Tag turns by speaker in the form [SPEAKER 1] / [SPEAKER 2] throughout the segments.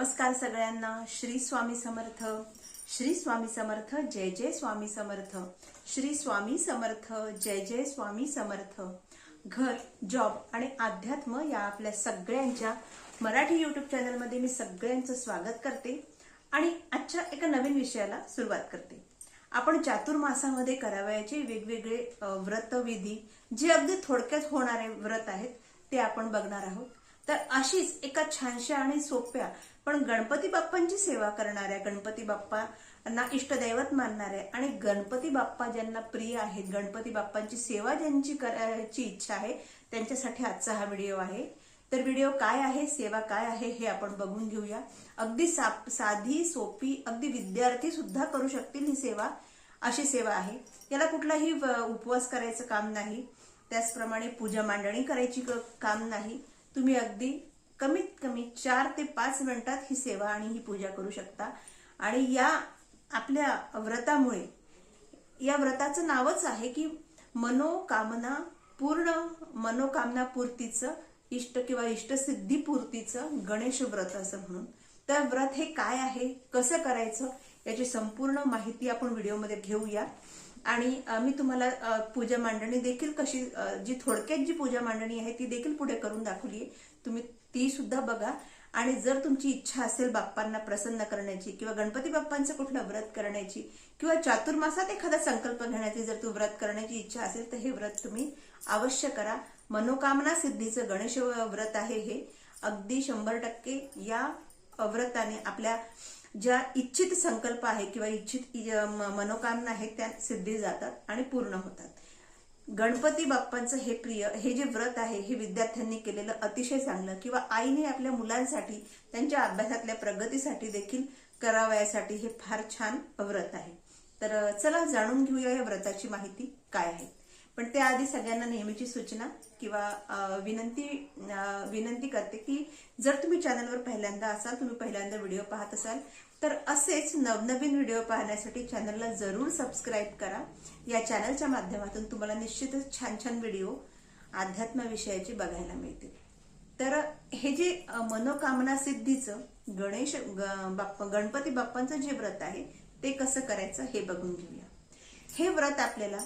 [SPEAKER 1] नमस्कार सगळ्यांना. श्री स्वामी समर्थ. श्री स्वामी समर्थ जय जय स्वामी समर्थ. श्री स्वामी समर्थ जय जय स्वामी समर्थ. घर जॉब आणि अध्यात्म या आपल्या सगळ्यांच्या मराठी युट्यूब चॅनलमध्ये मी सगळ्यांचं स्वागत करते आणि आजच्या एका नवीन विषयाला सुरुवात करते. आपण चातुर्मासामध्ये करावयाचे वेगवेगळे व्रतविधी जे अगदी थोडक्यात होणारे व्रत आहेत ते आपण बघणार आहोत. तर अशीच एका छानशा आणि सोप्या पण गणपती बाप्पांची सेवा करणाऱ्या गणपती बाप्पांना इष्टदैवत मानणाऱ्या आणि गणपती बाप्पा ज्यांना प्रिय आहेत गणपती बाप्पांची सेवा ज्यांची करायची इच्छा आहे त्यांच्यासाठी आजचा हा व्हिडिओ आहे. तर व्हिडिओ काय आहे सेवा काय आहे हे आपण बघून घेऊया. अगदी सा- साधी सोपी अगदी विद्यार्थी सुद्धा करू शकतील ही सेवा अशी सेवा आहे. याला कुठलाही उपवास करायचं काम नाही. त्याचप्रमाणे पूजा मांडणी करायची काम नाही. तुम्ही अगदी कमीत कमी चार ते पाच मिनिटात ही सेवा आणि ही पूजा करू शकता. आणि या आपल्या व्रतामुळे या व्रताचं नावच आहे की मनोकामना पूर्ण मनोकामना पूर्तीचं इष्ट किंवा इष्टसिद्धी पूर्तीचं गणेश व्रत असं म्हणून. तर व्रत हे काय आहे? कसं करायचं? याची संपूर्ण माहिती आपण व्हिडिओमध्ये घेऊया. आणि मी तुम्हाला पूजा मांडणी देखील कशी जी थोडक्यात जी पूजा मांडणी आहे ती देखील पुढे करून दाखवली आहे तुम्ही ती सुद्धा बघा. आणि जर तुमची इच्छा असेल बाप्पांना प्रसन्न करण्याची किंवा गणपती बाप्पांचं कुठलं व्रत करण्याची किंवा चातुर्मासात एखादा संकल्प घेण्याची जर तू व्रत करण्याची इच्छा असेल तर हे व्रत तुम्ही अवश्य करा. मनोकामना सिद्धीचं गणेश व्रत आहे हे. अगदी शंभर टक्के या व्रताने आपल्या ज्या इच्छित संकल्प आहे किंवा इच्छित म- मनोकामना आहेत त्या सिद्धी जातात आणि पूर्ण होतात. गणपती बाप्पांचं हे प्रिय हे जे व्रत आहे हे विद्यार्थ्यांनी केलेलं अतिशय चांगलं किंवा आईने आपल्या मुलांसाठी त्यांच्या अभ्यासातल्या प्रगतीसाठी देखील करावयासाठी हे फार छान व्रत आहे. तर चला जाणून घेऊया या व्रताची माहिती काय आहे. पण त्याआधी सगळ्यांना नेहमीची सूचना किंवा विनंती विनंती करते की जर तुम्ही चॅनलवर पहिल्यांदा असाल तुम्ही पहिल्यांदा व्हिडिओ पाहत असाल तर असेच नवनवीन व्हिडिओ पाहण्यासाठी चॅनलला जरूर सबस्क्राईब करा. या चॅनलच्या माध्यमातून तुम्हाला निश्चितच छान छान व्हिडिओ अध्यात्माविषयाचे बघायला मिळतील. तर हे जे मनोकामना सिद्धीचं गणेश ग- बाप्पा गणपती बाप्पांचं जे व्रत आहे ते कसं करायचं हे बघून घेऊया. हे व्रत आपल्याला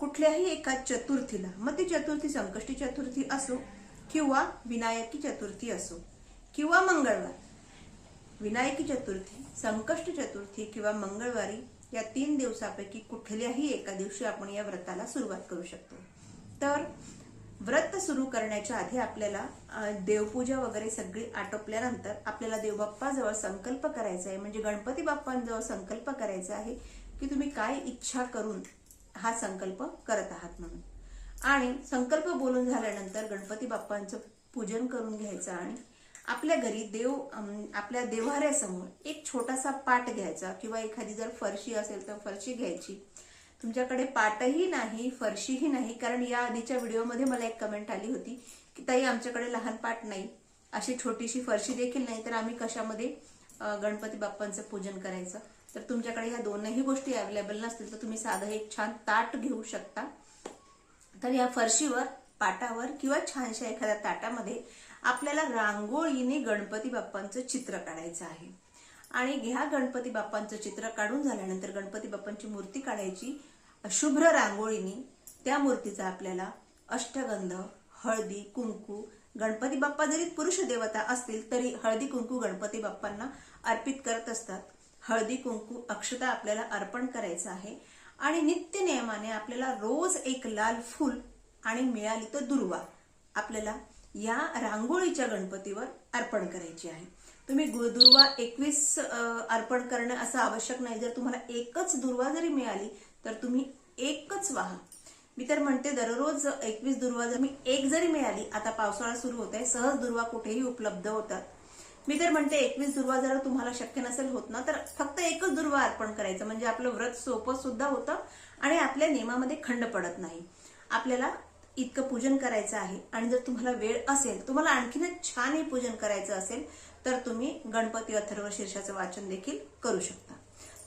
[SPEAKER 1] कुठल्याही एका चतुर्थीला मग ती चतुर्थी संकष्टी चतुर्थी असो किंवा विनायकी चतुर्थी असो किंवा मंगळवार विनायकी चतुर्थी संकष्ट चतुर्थी किंवा मंगळवारी या तीन दिवसापैकी कुठल्याही एका दिवशी आपण या व्रताला सुरुवात करू शकतो. तर व्रत सुरू करण्याच्या आधी आपल्याला देवपूजा वगैरे सगळी आटोपल्यानंतर आपल्याला देवबाप्पाजवळ संकल्प करायचा आहे. म्हणजे गणपती बाप्पांजवळ संकल्प करायचा आहे की तुम्ही काय इच्छा करून हा संकल्प करत आहात म्हणून. आणि संकल्प बोलून झाल्यानंतर गणपती बाप्पांचं पूजन करून घ्यायचं आणि आपल्या घरी देव आपल्या देव्हाऱ्यासमोर एक छोटासा पाट घ्यायचा किंवा एखादी जर फरशी असेल तर फरशी घ्यायची. तुमच्याकडे पाटही नाही फरशीही नाही कारण या आधीच्या व्हिडिओमध्ये मला एक कमेंट आली होती की ताई आमच्याकडे लहान पाट नाही. अशी छोटीशी फरशी देखील नाही तर आम्ही कशामध्ये गणपती बाप्पांचं पूजन करायचं? तर तुमच्याकडे ह्या दोनही गोष्टी अवेलेबल नसतील तर तुम्ही साधं एक छान ताट घेऊ शकता. तर या फरशीवर पाटावर किंवा छानशा एखाद्या ताटामध्ये आपल्याला रांगोळीने गणपती बाप्पांचं चित्र काढायचं आहे. आणि ह्या गणपती बाप्पांचं चित्र काढून झाल्यानंतर गणपती बाप्पांची मूर्ती काढायची शुभ्र रांगोळीने. त्या मूर्तीचा आपल्याला अष्टगंध हळदी कुंकू गणपती बाप्पा जरी पुरुष देवता असतील तरी हळदी कुंकू गणपती बाप्पांना अर्पित करत असतात. हळदी कुंकू अक्षता आपल्याला अर्पण करायचं आहे. आणि नित्य नियमाने आपल्याला रोज एक लाल फूल आणि मिळाली तर दुर्वा आपल्याला या रांगोळीच्या गणपतीवर अर्पण करायची आहे. तुम्ही दुर्वा एकवीस अर्पण करणं असं आवश्यक नाही. जर तुम्हाला एकच दुर्वा जरी मिळाली तर तुम्ही एकच वाहा. मी तर म्हणते दररोज एकवीस दुर्वा जर मी एक जरी मिळाली आता पावसाळा सुरू होत आहे सहज दुर्वा कुठेही उपलब्ध होतात. मी तर म्हणते एकवीस दुर्वा जर तुम्हाला शक्य नसेल होत ना तर फक्त एकच दुर्वा अर्पण करायचं. म्हणजे आपलं व्रत सोपं सुद्धा होतं आणि आपल्या नियमामध्ये खंड पडत नाही. आपल्याला इतकं पूजन करायचं आहे आणि जर तुम्हाला वेळ असेल तुम्हाला आणखीनच छानही पूजन करायचं असेल तर तुम्ही गणपती अथर्व शीर्षाचं वाचन देखील करू शकता.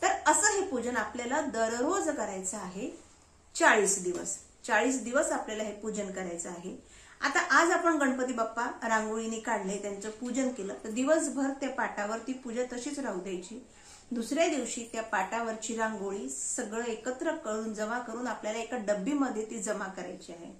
[SPEAKER 1] तर असं हे पूजन आपल्याला दररोज करायचं आहे चाळीस दिवस. चाळीस दिवस आपल्याला हे पूजन करायचं आहे. आता आज आपण गणपती बाप्पा रांगोळीने काढले त्यांचं पूजन केलं. तर दिवसभर त्या पाटावर ती पूजा तशीच राहू द्यायची. दुसऱ्या दिवशी त्या पाटावरची रांगोळी सगळं एकत्र करून जमा करून आपल्याला एका डब्बीमध्ये ती जमा करायची आहे.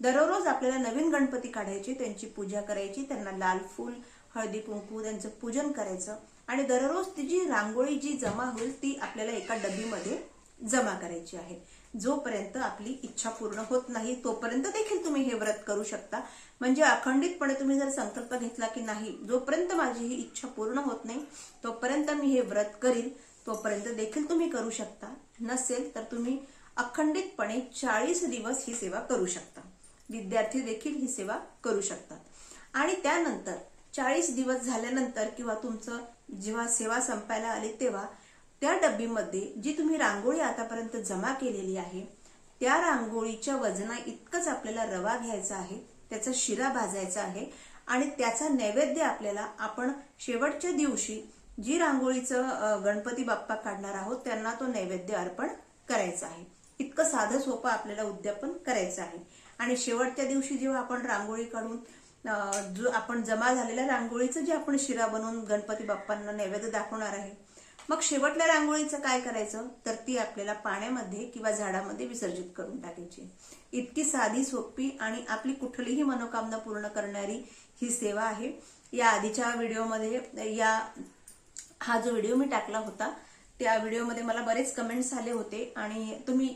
[SPEAKER 1] दररोज आपल्याला नवीन गणपती काढायचे त्यांची पूजा करायची त्यांना लाल फूल हळदी कुंकू त्यांचं पूजन करायचं आणि दररोज ती जी रांगोळी जी जमा होईल ती आपल्याला एका डब्बीमध्ये जमा करायची आहे. जोपर्यंत आपली इच्छा पूर्ण होत नाही तोपर्यंत देखील तुम्ही हे व्रत करू शकता. म्हणजे अखंडितपणे तुम्ही जर संकल्प घेतला की नाही जोपर्यंत माझी ही इच्छा पूर्ण होत नाही तोपर्यंत मी हे व्रत करील तोपर्यंत देखील तुम्ही करू शकता. नसेल तर तुम्ही अखंडितपणे चाळीस दिवस ही सेवा करू शकता. विद्यार्थी देखील ही सेवा करू शकतात. आणि त्यानंतर चाळीस दिवस झाल्यानंतर किंवा तुमचं जेव्हा सेवा संपायला आली तेव्हा त्या डब्बीमध्ये जी तुम्ही रांगोळी आतापर्यंत जमा केलेली आहे त्या रांगोळीच्या वजना इतकंच आपल्याला रवा घ्यायचा आहे त्याचा शिरा भाजायचा आहे आणि त्याचा नैवेद्य आपल्याला आपण शेवटच्या दिवशी जी रांगोळीचं गणपती बाप्पा काढणार आहोत त्यांना तो नैवेद्य अर्पण करायचा आहे. इतकं साधं सोपं आपल्याला उद्यापन करायचं आहे. आणि शेवटच्या दिवशी जेव्हा आपण रांगोळी काढून जो आपण जमा झालेल्या रांगोळीचं जे आपण शिरा बनवून गणपती बाप्पांना नैवेद्य दाखवणार आहे मग शेवटल्या रांगोळीचं काय करायचं? तर ती आपल्याला पाण्यामध्ये किंवा झाडामध्ये विसर्जित करून टाकायची. इतकी साधी सोपी आणि आपली कुठलीही मनोकामना पूर्ण करणारी ही सेवा आहे. या आधीच्या व्हिडिओमध्ये या हा जो व्हिडिओ मी टाकला होता त्या व्हिडिओमध्ये मला बरेच कमेंट्स आले होते आणि तुम्ही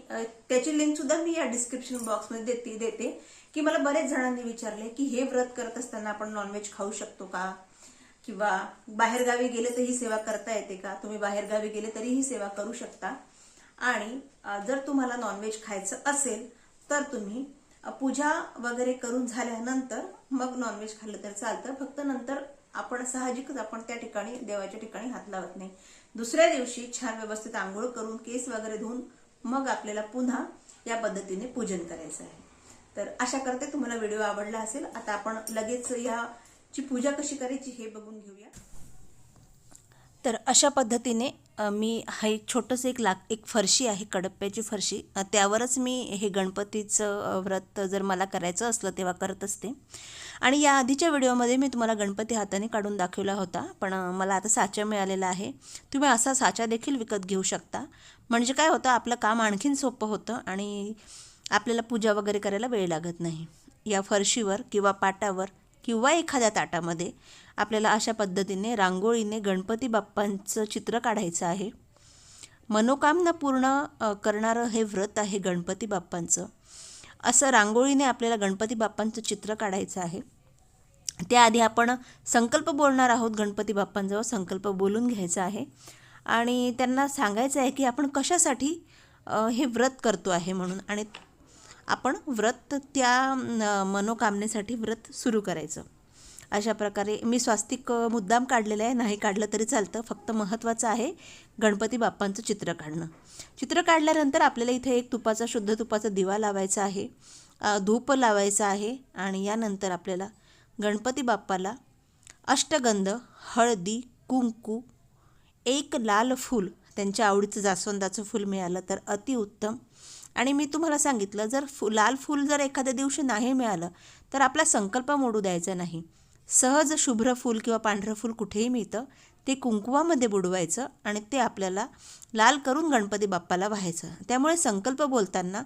[SPEAKER 1] त्याची लिंक सुद्धा मी या डिस्क्रिप्शन बॉक्समध्ये देते देते की मला बरेच जणांनी विचारले की हे व्रत करत असताना आपण नॉनव्हेज खाऊ शकतो का? किंवा बाहेरगावी गेले तर ही सेवा करता येते का? तुम्ही बाहेरगावी गेले तरी ही सेवा करू शकता. आणि जर तुम्हाला नॉनव्हेज खायचं असेल तर तुम्ही पूजा वगैरे करून झाल्यानंतर मग नॉनव्हेज खाल्लं तर चालतं. फक्त नंतर आपण साहजिकच आपण त्या ठिकाणी देवाच्या ठिकाणी हात लावत नाही. दुसऱ्या दिवशी छान व्यवस्थित आंघोळ करून केस वगैरे धुवून मग आपल्याला पुन्हा या पद्धतीने पूजन करायचं आहे. तर आशा करते. तुम्हाला व्हिडिओ आवडला असेल आता आपण लगेच या ची पूजा कशी करायची हे बघून घेऊया. तर अशा पद्धतीने मी हा एक छोटंसं एक लाक एक फरशी आहे कडप्प्याची फरशी. त्यावरच मी हे गणपतीचं व्रत जर मला करायचं असलं तेव्हा करत असते. आणि या आधीच्या व्हिडिओमध्ये मी तुम्हाला गणपती हाताने काढून दाखवला होता पण मला आता साचा मिळालेला आहे. तुम्ही असा साचा देखील विकत घेऊ शकता. म्हणजे काय होतं आपलं काम आणखीन सोपं होतं आणि आपल्याला पूजा वगैरे करायला वेळ लागत नाही. या फरशीवर किंवा पाटावर किंवा एखाद्या ताटामध्ये आपल्याला अशा पद्धतीने रांगोळीने गणपती बाप्पांचं चित्र काढायचं आहे. मनोकामना पूर्ण करणारं हे व्रत आहे गणपती बाप्पांचं. असं रांगोळीने आपल्याला गणपती बाप्पांचं चित्र काढायचं आहे. त्याआधी आपण संकल्प बोलणार आहोत गणपती बाप्पांजवळ संकल्प बोलून घ्यायचा आहे. आणि त्यांना सांगायचं आहे की आपण कशासाठी हे व्रत करतो आहे म्हणून. आणि आपण व्रत त्या मनोकामनेसाठी व्रत सुरू करायचं. अशा प्रकारे मी स्वास्तिक मुद्दाम काढलेलं आहे. नाही काढलं तरी चालतं. फक्त महत्त्वाचं आहे गणपती बाप्पांचं चित्र काढणं. चित्र काढल्यानंतर आपल्याला इथे एक तुपाचा शुद्ध तुपाचा दिवा लावायचा आहे. धूप लावायचा आहे आणि यानंतर आपल्याला गणपती बाप्पाला अष्टगंध हळदी कुंकू एक लाल फूल त्यांच्या आवडीचं जास्वंदाचं फूल मिळालं तर अतिउत्तम. आणि मी तुम्हाला सांगितलं जर फु लाल फूल जर एखाद्या दिवशी नाही मिळालं तर आपला संकल्प मोडू द्यायचा नाही. सहज शुभ्र फूल किंवा पांढरं फूल कुठेही मिळतं ते कुंकुवामध्ये बुडवायचं आणि ते आपल्याला लाल करून गणपती बाप्पाला व्हायचं. त्यामुळे संकल्प बोलताना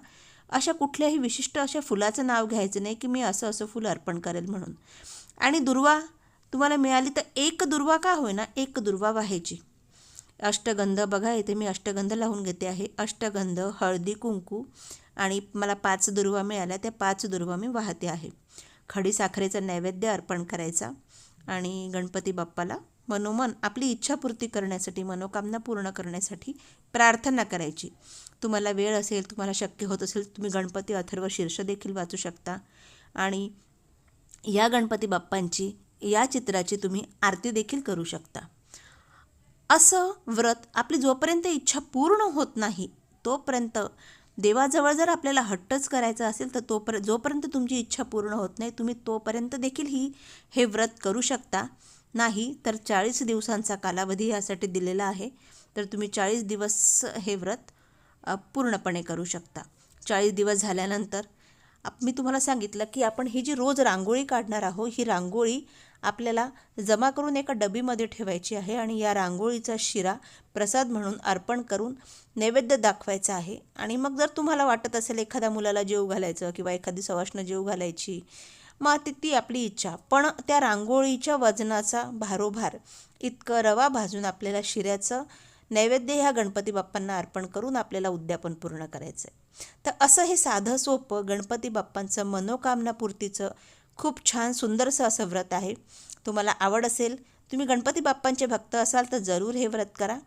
[SPEAKER 1] अशा कुठल्याही विशिष्ट अशा फुलाचं नाव घ्यायचं नाही की मी असं असं फुल अर्पण करेल म्हणून. आणि दुर्वा तुम्हाला मिळाली तर एक दुर्वा का होईना एक दुर्वा व्हायची. अष्टगंध बघा इथे मी अष्टगंध लावून घेते आहे. अष्टगंध हळदी कुंकू आणि मला पाच दुर्वा मिळाल्या. त्या पाच दुर्वा मी वाहते आहे. खडी साखरेचा नैवेद्य अर्पण करायचा आणि गणपती बाप्पाला मनोमन आपली इच्छापूर्ती करण्यासाठी मनोकामना पूर्ण करण्यासाठी प्रार्थना करायची. तुम्हाला वेळ असेल तुम्हाला शक्य होत असेल तुम्ही गणपती अथर्व शीर्ष देखील वाचू शकता. आणि या गणपती बाप्पांची या चित्राची तुम्ही आरती देखील करू शकता. असं व्रत आपली जोपर्यंत इच्छा पूर्ण होत नाही तोपर्यंत देवाजवळ जर आपल्याला हट्टच करायचं असेल तर तोपर्यंत जोपर्यंत तुमची इच्छा पूर्ण होत नाही तुम्ही तोपर्यंत देखील ही हे व्रत करू शकता. नाही तर चाळीस दिवसांचा कालावधी यासाठी दिलेला आहे. तर तुम्ही चाळीस दिवस हे व्रत पूर्णपणे करू शकता. चाळीस दिवस झाल्यानंतर
[SPEAKER 2] आप मी तुम्हाला सांगितलं की आपण ही जी रोज रांगोळी काढणार आहोत ही रांगोळी आपल्याला जमा करून एका डबीमध्ये ठेवायची आहे आणि या रांगोळीचा शिरा प्रसाद म्हणून अर्पण करून नैवेद्य दाखवायचा आहे. आणि मग जर तुम्हाला वाटत असेल एखाद्या मुलाला जेव घालायचं किंवा एखादी सवाष्ण जेव घालायची मग ती ती आपली इच्छा. पण त्या रांगोळीच्या वजनाचा भारोभार इतकं रवा भाजून आपल्याला शिऱ्याचं नैवेद्य ह्या गणपती बाप्पांना अर्पण करून आपल्याला उद्यापन पूर्ण करायचं आहे तर असं हे साधं सोपं गणपती बाप्पांचं मनोकामनापूर्तीचं खूप छान सुंदरसं असं व्रत आहे. तुम्हाला आवड असेल तुम्ही गणपती बाप्पांचे भक्त असाल तर जरूर हे व्रत करा.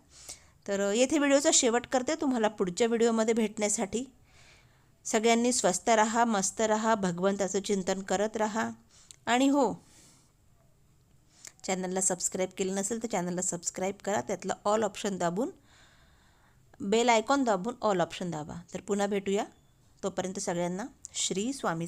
[SPEAKER 2] तर येथे व्हिडिओचा शेवट करते तुम्हाला पुढच्या व्हिडिओमध्ये भेटण्यासाठी. सगळ्यांनी स्वस्त राहा मस्त राहा भगवंताचं चिंतन करत राहा. आणि हो चॅनलला सबस्क्राईब केलं नसेल तर चॅनलला सबस्क्राईब करा. त्यातलं ऑल ऑप्शन दाबून बेल आयकॉन दाबून ऑल ऑप्शन दाबा. तर पुन्हा भेटूया. तोपर्यंत सगळ्यांना श्री स्वामी